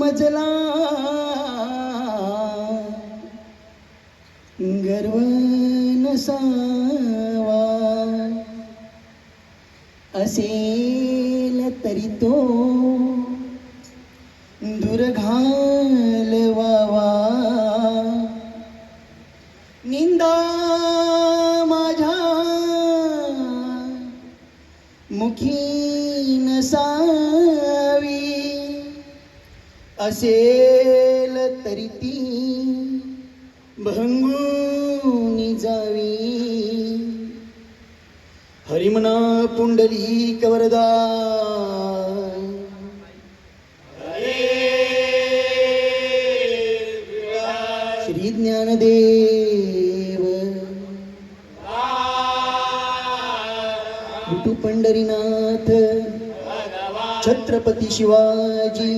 मजला गर्व नसावा असे मुखी नसावी असेल तरी ती भंगून जावी. हरिमना पुंडली कवरदा श्री ज्ञानदेव विठू पंढरीनाथ छत्रपती शिवाजी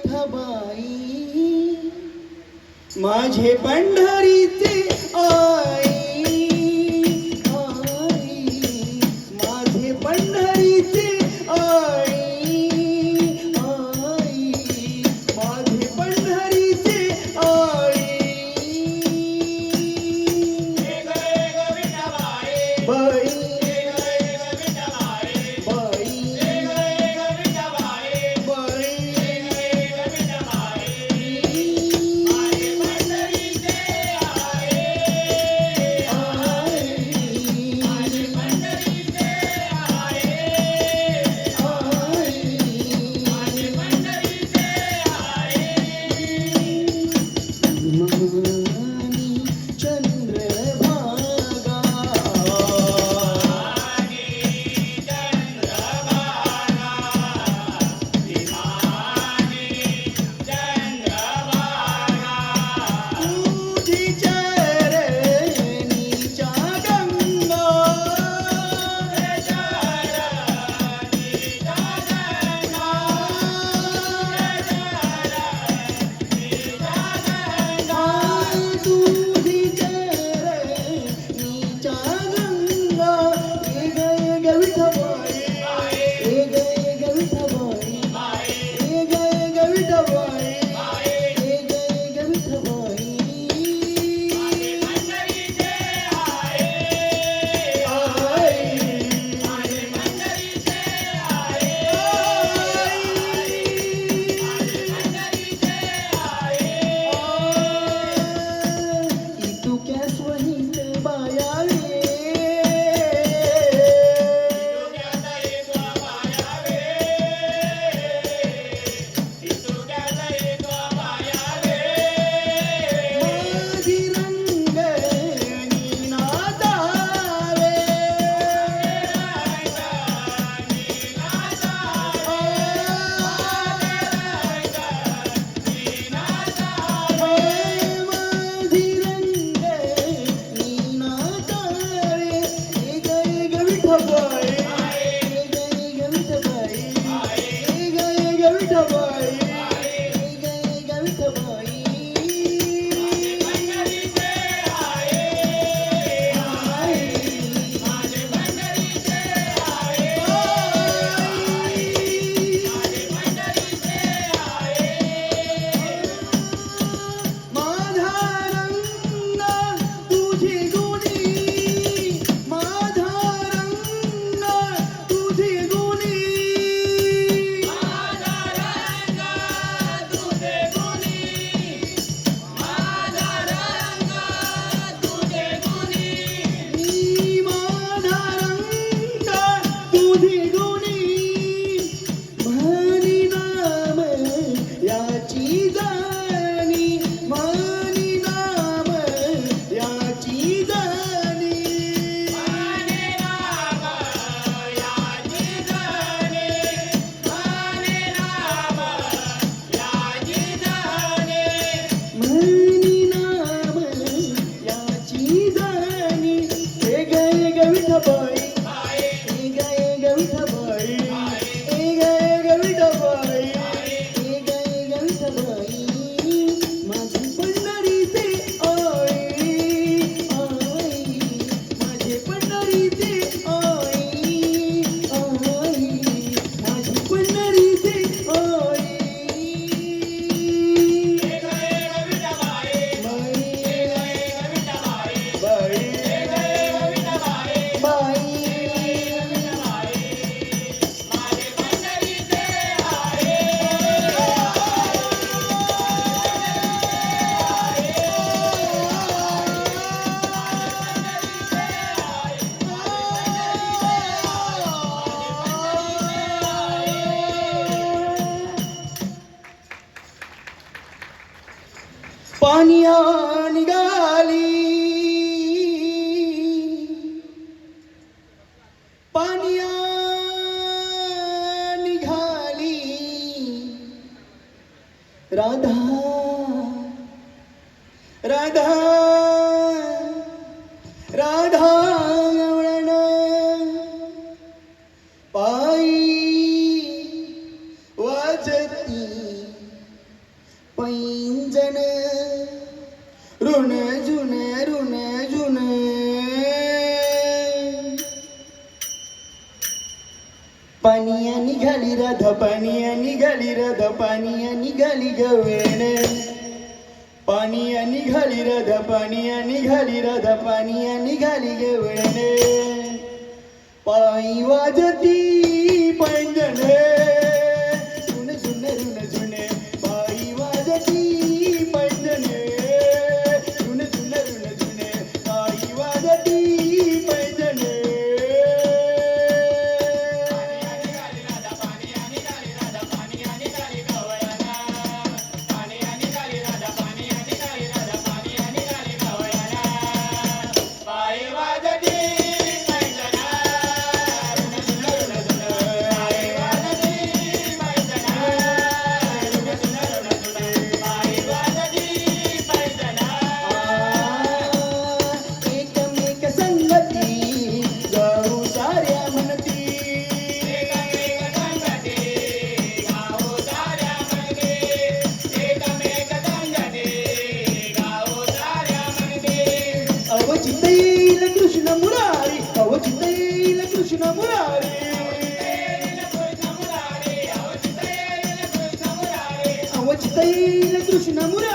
विठबाई माझे पंढरीचे आय வானியான் காலி गवेणे पाणीया निघाली रध पाणीया निघाली रध पाणीया निघाली गवेणे पायी वाजती पैंजणे. Duszna mura